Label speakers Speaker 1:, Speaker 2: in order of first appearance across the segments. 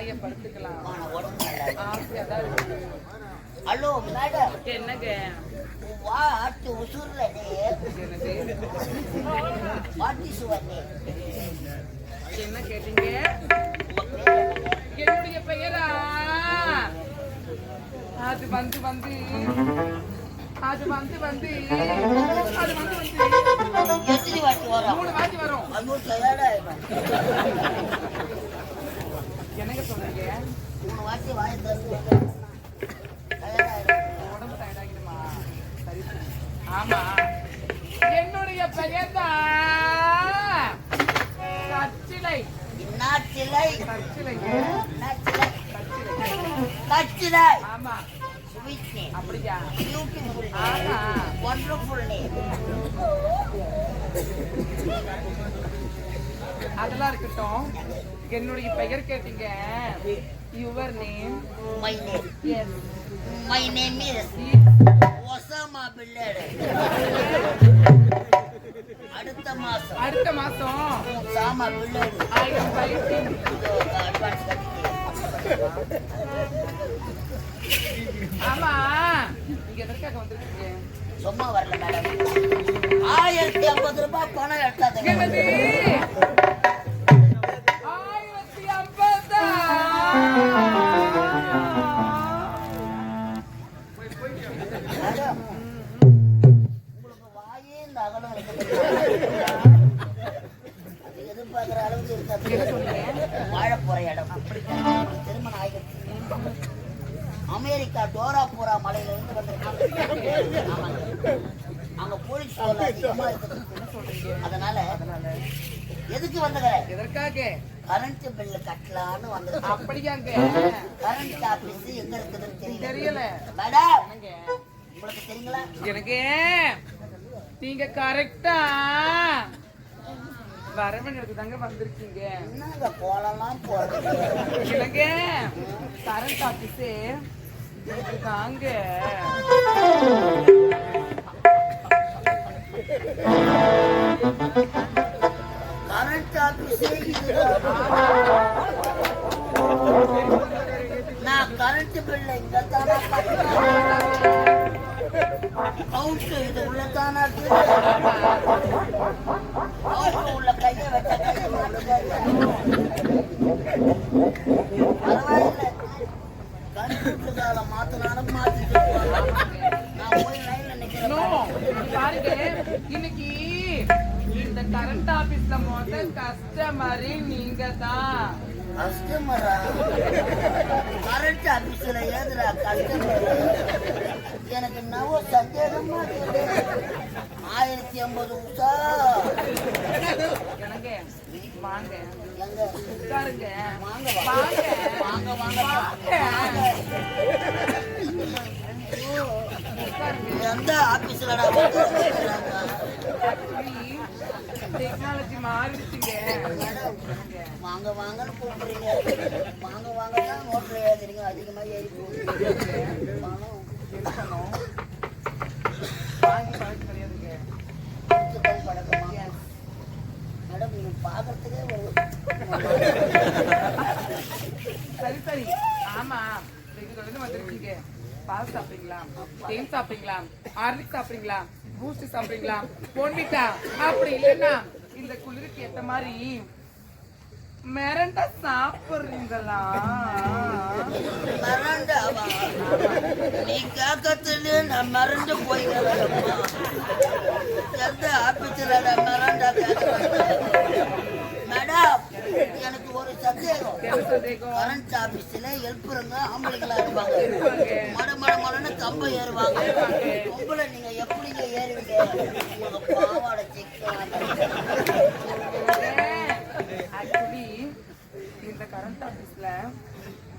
Speaker 1: வாயை படுத்துக்கலாம்.
Speaker 2: ஆனா உடம்பு நல்லா இருக்கு.
Speaker 1: ஆசையா தான் இருக்கு.
Speaker 2: Hello madam.
Speaker 1: என்னங்க?
Speaker 2: வாட் உசுர்ல
Speaker 1: என்னது
Speaker 2: வாட் இஸ் யுவர் நேம்
Speaker 1: என்ன கேட்டீங்க? என்னுடைய பெயரா? அது வந்து வந்து. அது வந்து வந்து. அது வந்து வந்து.
Speaker 2: எத்தனை வாட்டி வரும்?
Speaker 1: மூணு வாட்டி வரும். என்னங்க சொல்றீங்க
Speaker 2: மூணு வாட்டி
Speaker 1: உடம்பு டயர்டாகிடுமா சரி. ஆமா. என்னுடைய பெயர் தான் கச்சிலை
Speaker 2: இன்னாச்சிலை
Speaker 1: கச்சிலை
Speaker 2: கச்சிலை
Speaker 1: ஆமா.
Speaker 2: ஸ்வீட் நேம்
Speaker 1: அப்படியா?
Speaker 2: பியூட்டிஃபுல் நேம் ஒண்டர்ஃபுல் நேம்
Speaker 1: அதெல்லாம் இருக்கட்டும். என்னுடைய பெயர் கேட்டீங்க. Your name
Speaker 2: my name
Speaker 1: is
Speaker 2: my name is Osama பில்லடு அடுத்த மாசம்.
Speaker 1: அடுத்த மாசம்.
Speaker 2: ஒசாமா பில்லடு
Speaker 1: ஐ
Speaker 2: அட்வான்ஸ் கட்டிட்டு
Speaker 1: ஆமா. நீங்க எதற்காக வந்திருக்கீங்க?
Speaker 2: சும்மா வரல மேடம். ஆயிரத்தி ஐம்பது ரூபாய் பணம் எடுத்தாதுங்க. அது எதிர்பார்க்குற அளவுக்கு இருக்காது வாழ போற இடம் திருமணம் ஆகிடுச்சு அமெரிக்கா டோராபுரா மலையில இருந்து வந்திருக்காங்க. அங்க போலீஸ் தொல்லை அதிகமா இருக்குது அதனால எதுக்கு வந்துக்கிற
Speaker 1: எதற்காக?
Speaker 2: கரண்ட் பில்லு கட்டலான்னு வந்திருக்கேன்
Speaker 1: அப்படியாங்க.
Speaker 2: கரண்ட் ஆபீஸ் எங்க இருக்குதுன்னு தெரியல.
Speaker 1: தெரியல.
Speaker 2: மேடம்? உங்களுக்கு தெரியுங்களா?
Speaker 1: எனக்கு? நீங்க கரெக்டா வரவங்களுக்கு தாங்க வந்திருக்கீங்க.
Speaker 2: என்னங்க போலாம் போறது
Speaker 1: எனக்கு கரண்ட் ஆபீஸ் தாங்க.
Speaker 2: கரண்ட் ஆபீஸ் நான் கரண்ட் பில்ல இங்க தானா அவுட் இது உள்ள
Speaker 1: இன்னைக்கு இந்த கரண்ட் ஆபீஸ்ல மொத கஸ்டமர் நீங்க தான்
Speaker 2: கஸ்டமரா கரண்ட் ஆபீஸ்ல ஏதுடா கஸ்டமர் எனக்கு நவ சந்தேகமா ஆயிரத்தி ஐம்பது உஷா
Speaker 1: எனக்கு வாங்க. உட்காருங்க.
Speaker 2: வாங்க
Speaker 1: வாங்க.
Speaker 2: வாங்க. வாங்க எந்த ஆபீஸ்லடா?
Speaker 1: டெக்னாலஜி மாறிடுச்சுங்க.
Speaker 2: வாங்க வாங்கன்னு கூப்பிடுறீங்க. வாங்க வாங்க தான் நோட்டில் எழுதுறீங்க அதிகமா ஏறி போகுது.
Speaker 1: வாங்கி பழக்கம் கிடையாதுங்க
Speaker 2: பழக்கமா பாக்குறதுக்கே
Speaker 1: சரி சரி. ஆமா. வந்திருக்கீங்க. பால் சாப்பிடுறீங்களா? தேன் சாப்பிடுறீங்களா? ஹார்லிக் சாப்பிடுறீங்களா? பூஸ்ட் சாப்பிடுறீங்களா? போன்விட்டா? அப்படி இல்லைன்னா இந்த குளிருக்கு ஏத்த மாதிரி மிரண்டா சாப்பிடுறீங்களா?
Speaker 2: மறண்டாவா நீ கேட்கறது நான் மறந்து போய்க்கிறேன்ப்பா எந்த ஆபீஸ்ல மறண்டா கேட்கறேன் மேடம் எனக்கு ஒரு சந்தேகம்.
Speaker 1: என்ன
Speaker 2: கரண்ட் ஆபீஸ்ல ஹெல்ப்பருங்க ஆம்பளைங்களா இருப்பாங்க. மட மட மடன்னு கம்பம் ஏறுவாங்க. பொம்பளை நீங்க எப்படிங்க ஏறுவீங்க? உங்க பாவாடை
Speaker 1: ஆக்சுவலி இந்த கரண்ட் ஆபீஸ்ல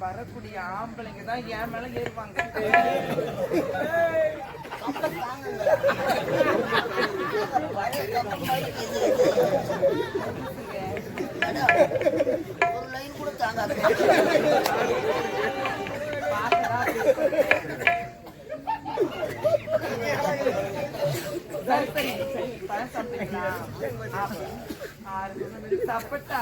Speaker 1: வரக்கூடிய ஆம்பளைங்க தான் என் மேல ஏறுவாங்க
Speaker 2: ஒரு லைன் கூட தாங்காது சப்பட்டா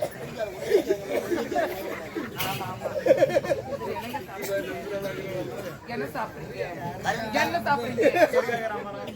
Speaker 2: என்ன சாப்பிடுறீங்க? என்ன சாப்பிடுறீங்க?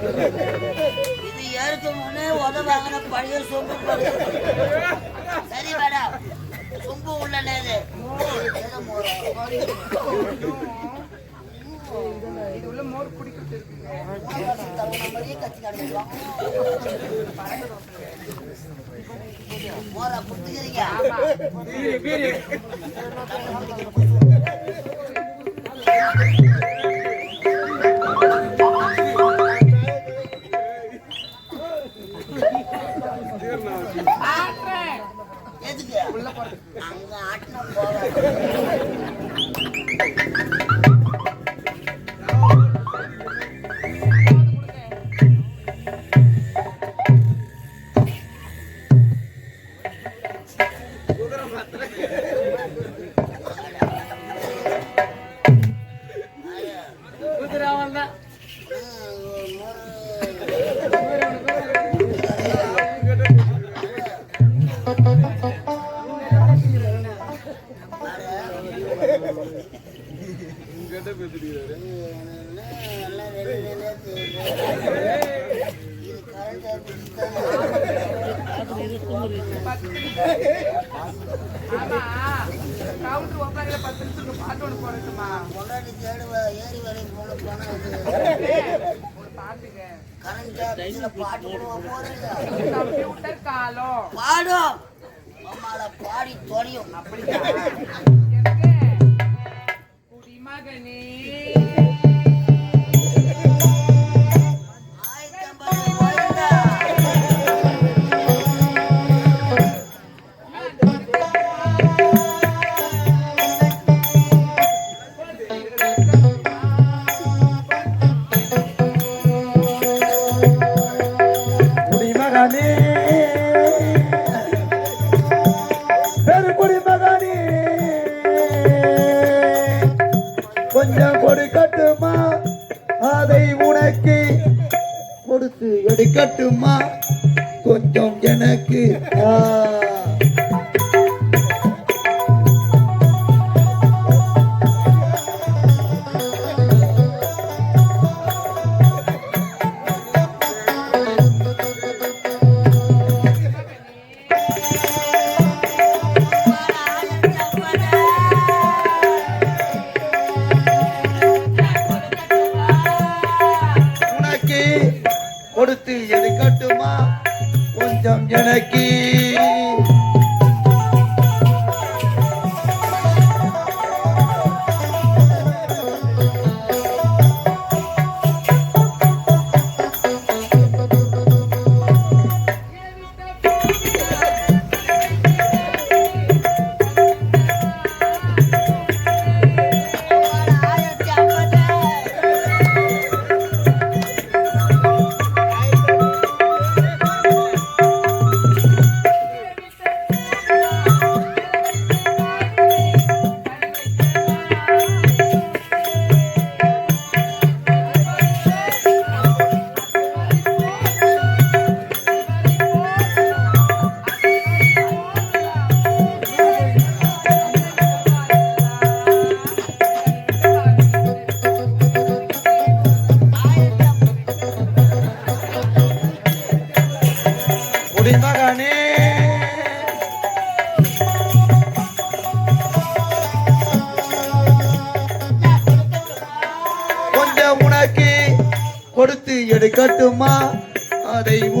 Speaker 1: இது ஏறுக்கு முன்னே உத வாங்கின பழைய சொம்பு சரி மேடம். சொம்பு
Speaker 2: உள்ள நேது மோர் குடிக்கிறது
Speaker 1: மோரா
Speaker 2: குடிக்கிறீங்க
Speaker 1: அங்கே ஆட்டினம் போகிறோம்
Speaker 2: uma எனக்கு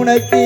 Speaker 3: உனக்கு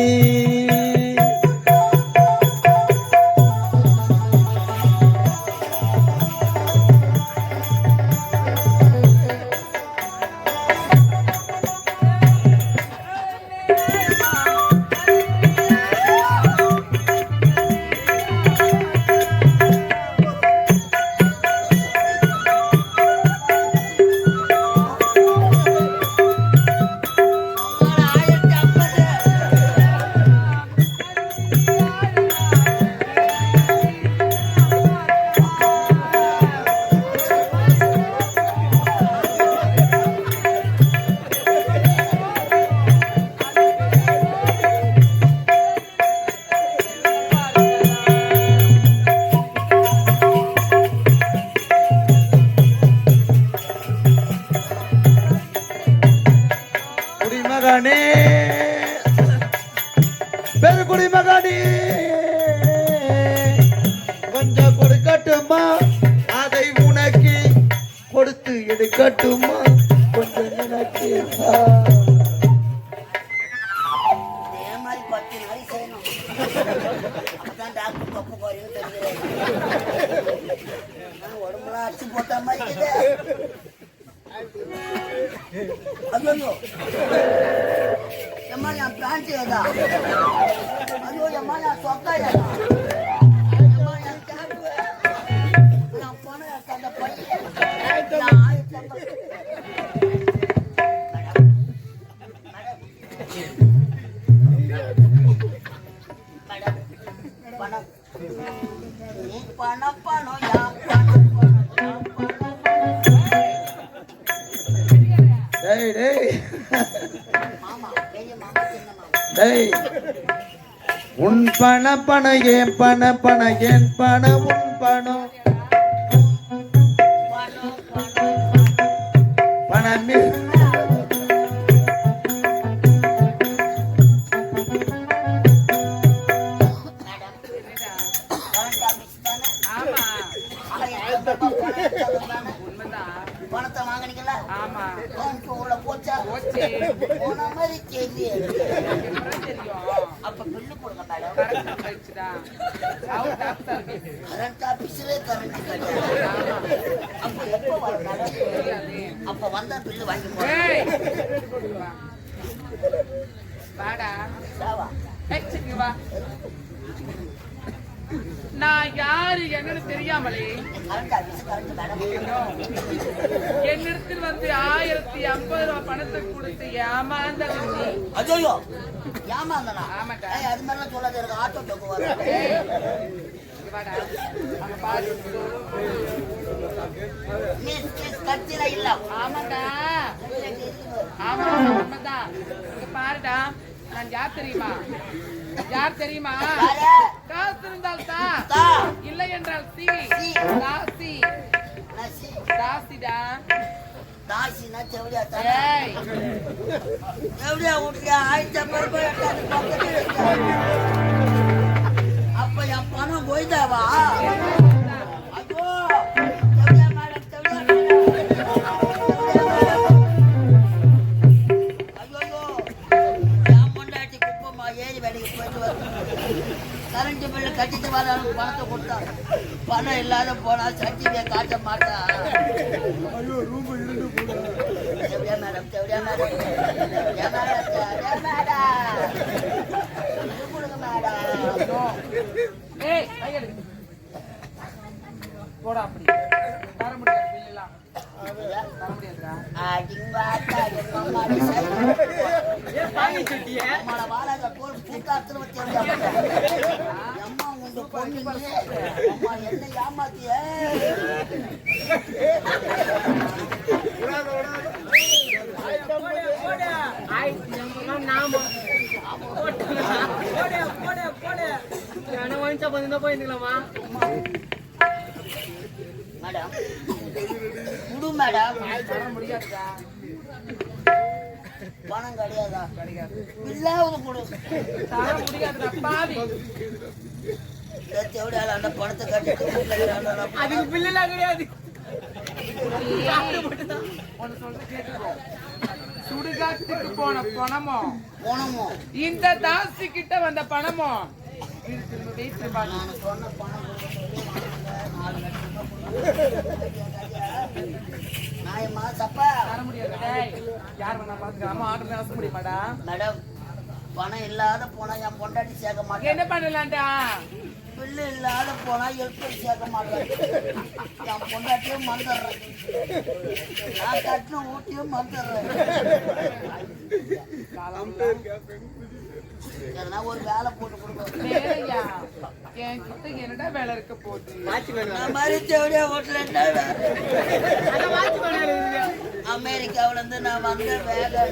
Speaker 2: உடம்பு குறையும் தெரிகிறேன் உடம்புலாம் அடிச்சு போட்ட மாதிரி ஐயோ எம்மா என் பிரான்ச் ஏதா ஐயோ எம்மா என் சொக்கா ஏதா
Speaker 4: பண பண ஏன் பண பண
Speaker 2: ஏன் பண
Speaker 1: ஆமா
Speaker 2: அண்ணா ஆமாடா
Speaker 1: ஏய்
Speaker 2: அது மாதிரி சொல்லாத இருக்கு ஆட்டோ டோக்கு
Speaker 1: வர
Speaker 2: மிஸ் மிஸ் கத்திர இல்ல.
Speaker 1: ஆமாடா ஆமா ஆமாடா இங்க பாருடா. நான் யார் தெரியுமா? யார் தெரியுமா? இருந்தால்
Speaker 2: தா.
Speaker 1: இல்லை என்றால் சி.
Speaker 2: ராசி
Speaker 1: ராசிடா
Speaker 2: காசினா செவடியா செவடியா விட்டுறியா ஆயிரத்தி அப்ப என் பணம் போய்தாவா? கட்டிட்டு வர பணத்தை கொடுத்தாங்க பணம் இல்லாத போனா சட்டியை காட்ட மாட்டான் ஐயோ ரூம் இருந்து போடுறேன் மேடம் மேடம் மேடம் மேடம் என்ன ஏமாத்திய? போயிருக்கலாமா மேடம்
Speaker 1: குடு
Speaker 2: பணம் கிடையாதா?
Speaker 1: கிடையாது
Speaker 2: இல்லாத கொடு
Speaker 1: முடியாதுடா பாவி.
Speaker 2: பேச்சோட அந்த பணத்தை கட்டிட்டு
Speaker 1: அதுக்கு பில்லுலாம் கிடையாது. சுடுகாட்டுக்கு போன பணமோ
Speaker 2: பணமோ?
Speaker 1: இந்த தாசி கிட்ட வந்த
Speaker 2: பணமோ மேடம் பணம் இல்லாத போனா என் பொண்டாட்டி சேர்க்க
Speaker 1: என்ன பண்ணலாம்டா?
Speaker 2: பில்லு இல்லாத போனா எழுத்து சேர்க்க மாட்டேன் என் பொண்டாட்டியும் மறந்துடுறேன். நான் கட்டின ஊட்டியும் மறந்துடுறேன். எதனா ஒரு வேலை போட்டு கொடுங்க.
Speaker 1: வேலையா? என் கிட்ட என்னடா வேலை இருக்க போகுது?
Speaker 2: நான் மாதிரி தேவையா ஹோட்டல் அமெரிக்காவுல இருந்து நான் வந்த வேலை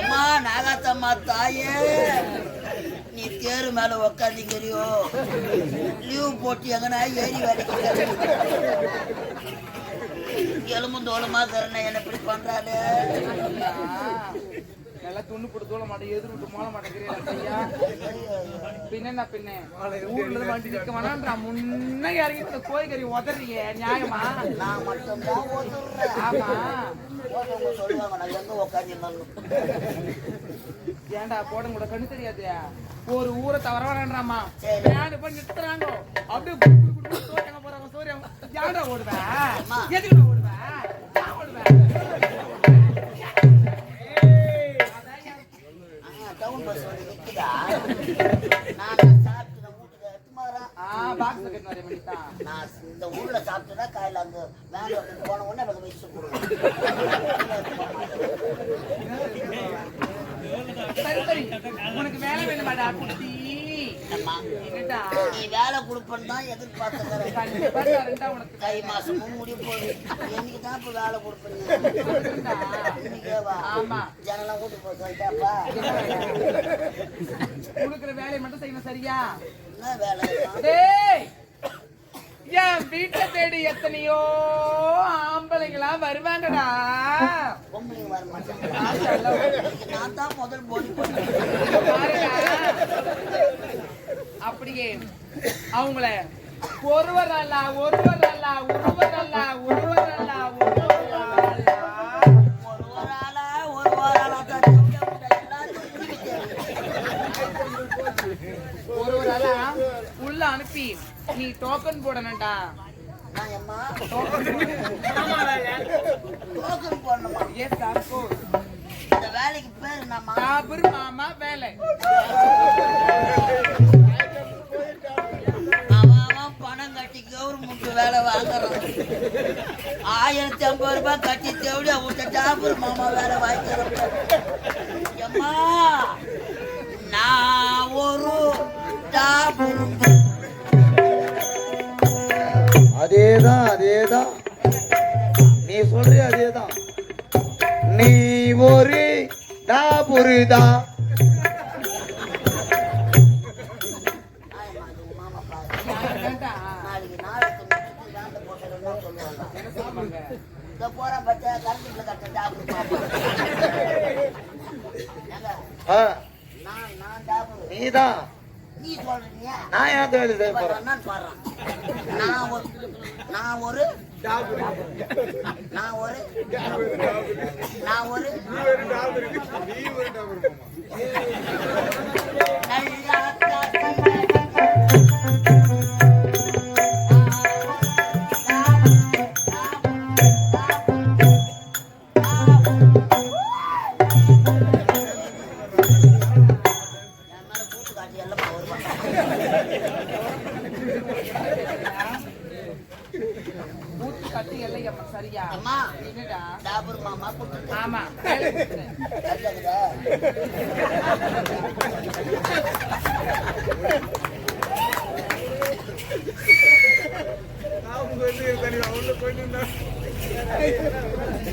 Speaker 2: அம்மா நாகாத்தம்மா தாயே. நீ தேரு மேல உக்காந்துக்கிறியோ லீவ் போட்டு எங்கன்னா ஏறி வேலைக்கு எலும்பு தோளமா தரண என்ன இப்படி பண்றாரு
Speaker 1: நல்லா துண்ணு போட்டு தூள மாட்டேன் எதிர் விட்டு மோள மாட்டேங்கிறீங்களா ஐயா பின்ன பின்ன? ஊர்ல வண்டி நிக்க வேணான்றா முன்ன இறங்கி இந்த கோழிக்கறி உதறிய நியாயமா?
Speaker 2: நான் ஓட்டுறேன்
Speaker 1: ஆமா.
Speaker 2: சொல்லுவாங்க நான் எங்க
Speaker 1: ஏன்டா போட கூட கண்ணு தெரியாது? ஒரு ஊரை தவற வேணான்றாமா. யாரு போய் நிறுத்துறாங்க அப்படியே எங்க போறாங்க எங்க யாரா ஓடுவேன். எதுக்கு ஓடுவேன்
Speaker 2: இந்த ஊர்ல சாப்பிட்டுனா காலையில அங்க வேலை போன உடனே எனக்கு வச்சு கொடுங்க
Speaker 1: சரி சரி உனக்கு வேலை வேணுமாடா குட்டி
Speaker 2: அம்மா, நீ வேலை கொடுப்பேன்னு தான் எதிர்பார்த்துக்கிறேன்
Speaker 1: கண்டிப்பா உனக்கு
Speaker 2: தை மாசமும் முடிய போகுது இன்னைக்கு தான் இப்போ வேலை கொடுப்பீங்க
Speaker 1: ஆமா
Speaker 2: ஜனலாம் கூட்டு போக சொல்லிட்டாப்பா
Speaker 1: கொடுக்குற வேலையை மட்டும் செய்யணும் சரியா
Speaker 2: என்ன வேலை
Speaker 1: டேய் என் வீட்டை தேடி எத்தனையோ ஆம்பளைங்களா வருவாங்கடா.
Speaker 2: நான் தான் முதல்.
Speaker 1: அப்படியே அவங்கள ஒருவர் அல்ல ஒருவர் அல்ல ஒருவர் அல்ல ஒருவர் அல்ல ஒருவர் உள்ள அனுப்பி. நீ டோக்கன் போடணும்டா. மாமா வேலை.
Speaker 2: பணம் கட்டி கவர்மெண்ட் வேலை வாங்குறான். ஆயிரத்தி ஐம்பது ரூபாய் கட்டி தேவையா விட்ட டாபர் மாமா வேலை வாங்கிக்கிறேன். எம்மா நான் ஒரு டாபர்
Speaker 4: அதே தான் அதே நீ
Speaker 2: சொல்ற அதே தான்
Speaker 4: நீ
Speaker 2: ஒரு டா புரிதா
Speaker 4: நீதான்.
Speaker 2: நீ சொல்றீங்க
Speaker 4: நான் ஏன் வேலை செய்ய போறேன்?
Speaker 2: பாடுறான். நான் ஒரு நான் ஒரு நான் ஒரு நான் ஒரு. நல்லா என்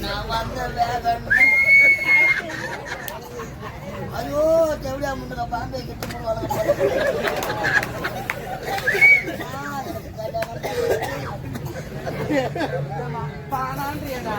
Speaker 2: நான் வந்த வேகன் ஐயோ முன்னுக்க பாம்பே வளர்க்க
Speaker 1: பானான்றியடா.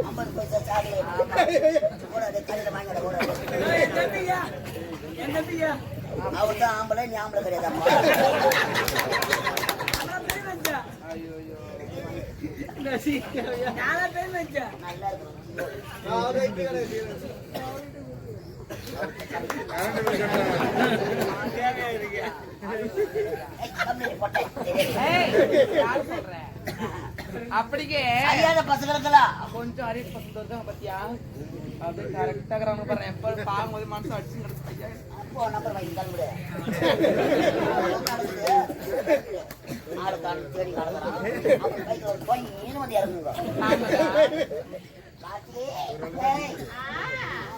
Speaker 2: ஐம்பது பைசா சாக்லேட் வாங்கிட அவர் தான் ஆம்பளை நீ ஆம்பளை கிடையாதம்மா நல்லா
Speaker 1: அப்படியே
Speaker 2: அறியாத பசங்களுக்கெல்லாம்
Speaker 1: கொஞ்சம் அறிவு பசங்க இருக்காங்க பாத்தியா? அப்படியே கரெக்டா இருக்கிறவங்க பாரு எப்ப பார்க்கும்போது மனசு அடிச்சு கிடக்கு
Speaker 2: அப்போ நம்பர் வாங்கி தள்ளுடு ஆடு காடு தேடி ஒரு போய் வந்து இறங்குங்க.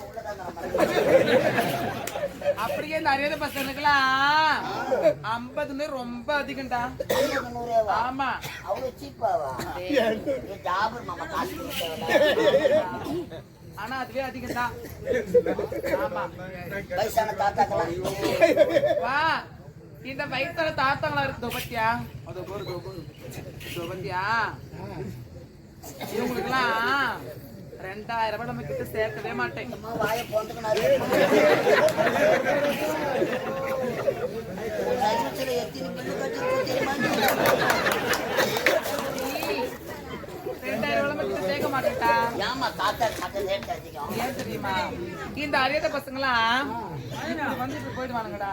Speaker 2: உள்ளதான்
Speaker 1: அப்படியே இந்த அறியாத பசங்களுக்கெல்லாம் ஐம்பதுன்னு ரொம்ப அதிகம்டா? ஆமா.
Speaker 2: அவ்வளவு சீப்பாவா? இது ஜாபர் மாமா காசு கொடுத்தவன
Speaker 1: ஆனா அதுவே அதிகம் தான் ஆமா.
Speaker 2: வயசான
Speaker 1: வா. இந்த வயசான தாத்தாங்களா இருக்கு பத்தியா அதோ போரு தோ போரு இதோ பத்தியா இவங்களுக்குலாம் ரெண்டாயிரம் ரூபாய் நம்ம கிட்ட சேர்க்கவே மாட்டேன். ரெண்டாயிரம்
Speaker 2: ஏமா தாத்தா
Speaker 1: ஏன் தெரியுமா? இந்த அறியாத பசங்களாம் வந்துட்டு வந்து போயிடுவானுங்கடா.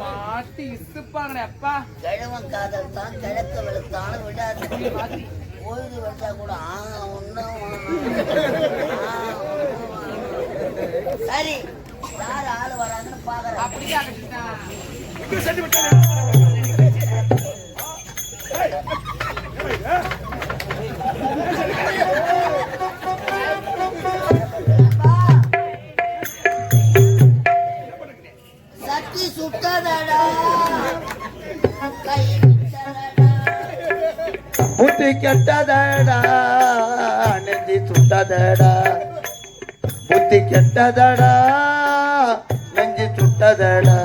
Speaker 1: மாட்டி இசுப்பாங்கடா அப்பா.
Speaker 2: கிழவன் காதல் தான் கிழக்க வெளுத்தான விடாது. பொழுது வந்தா கூட ஆ ஒன்றும் சரி யார் ஆள் வராங்கன்னு பாக்குறேன்.
Speaker 1: அப்படியே
Speaker 4: புத்தி கெட்டதடா நெஞ்சி சுட்டதடா. புத்தி கெட்டதடா நெஞ்சி சுட்டதடா.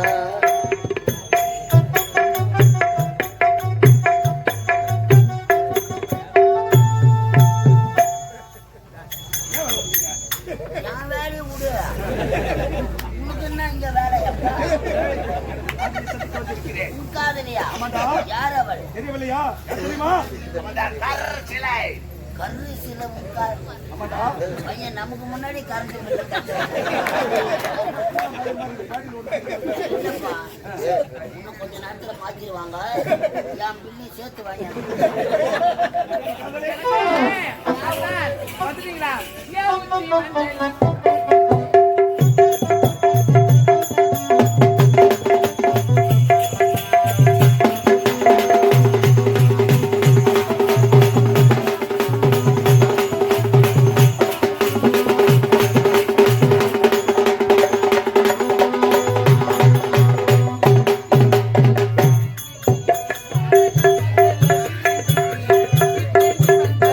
Speaker 2: என் வேலையை விடு. என்ன இங்க வேலை? எப்பா உன் காதலியா யார் அவள்?
Speaker 5: தெரியவில்லையா? தெரியுமா?
Speaker 2: கரு சில முக்கால் பையன் நமக்கு முன்னாடி கரண்ட் இன்னும் கொஞ்ச நேரத்துல மாத்திடுவாங்க என் பில்லு சேர்த்து வாங்க
Speaker 1: வந்துட்டீங்களா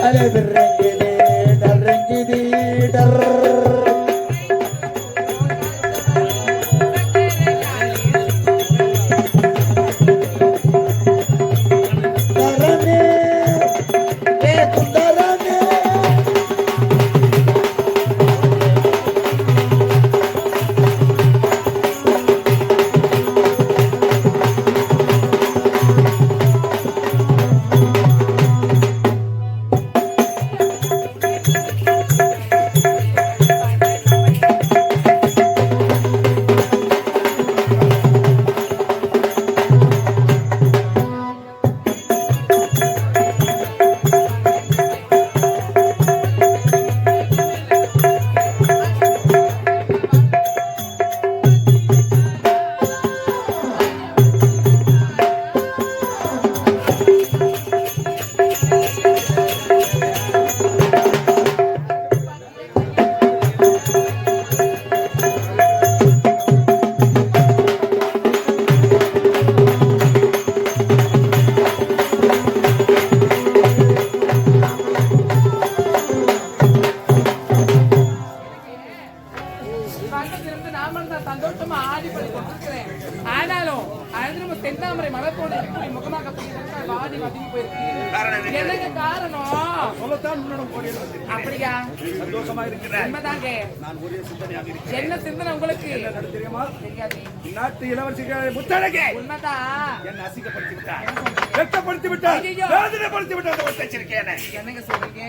Speaker 4: அலை
Speaker 5: வேதனைப்படுத்தி விட்டார் அந்த ஒட்டச்சிருக்கேன்
Speaker 1: என்னங்க சொல்றீங்க?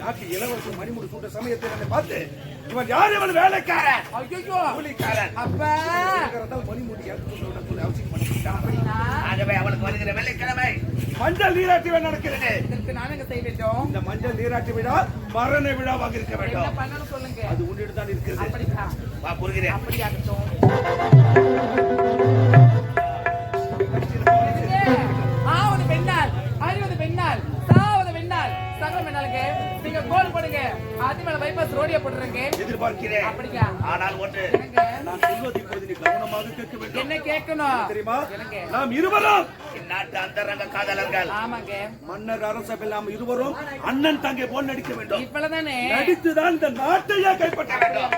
Speaker 5: நாட்டு இளவரசி மணிமுடி சூட்ட சமயத்தில் என்னை பார்த்து இவன் யார்? இவன் வேலைக்காரன்.
Speaker 1: ஐயோ
Speaker 5: கூலிக்காரன்.
Speaker 1: அப்ப.
Speaker 5: மணிமுடி
Speaker 1: அப்படின்னா
Speaker 5: ஆகவே அவளுக்கு வருகிற வெள்ளிக்கிழமை மஞ்சள் நீராட்டு விழா நடக்கிறது.
Speaker 1: இதற்கு நான் எங்க செய்ய வேண்டும்.
Speaker 5: இந்த மஞ்சள் நீராட்டு விழா மரண விழாவாக இருக்க
Speaker 1: என்ன
Speaker 5: வேண்டும்.
Speaker 1: பண்ணணும் சொல்லுங்க.
Speaker 5: அது உன்னிடம் தான் இருக்கிறது.
Speaker 1: அப்படித்தான்
Speaker 5: வா புரிகிறேன்.
Speaker 1: அப்படியாகட்டும் நீங்க கோல் போடுங்க அது மேல பைபாஸ் ரோடிய போட்டுருங்க
Speaker 5: எதிர்பார்க்கிறேன்.
Speaker 1: அப்படியா?
Speaker 5: ஆனால் ஒன்று
Speaker 1: என்னங்க?
Speaker 5: நான் சொல்வது இப்போது நீ கவனமாக கேட்க வேண்டும்.
Speaker 1: என்ன கேட்கணும்?
Speaker 5: தெரியுமா? நாம் இருவரும். இந்நாட்டு அந்தரங்க காதலர்கள்.
Speaker 1: ஆமாங்க.
Speaker 5: மன்னர் அரசபில் நாம் இருவரும் அண்ணன் தங்கை போல் நடிக்க வேண்டும்.
Speaker 1: இவ்வளவுதானே?
Speaker 5: நடித்துதான் இந்த நாட்டையே கைப்பற்ற வேண்டும்.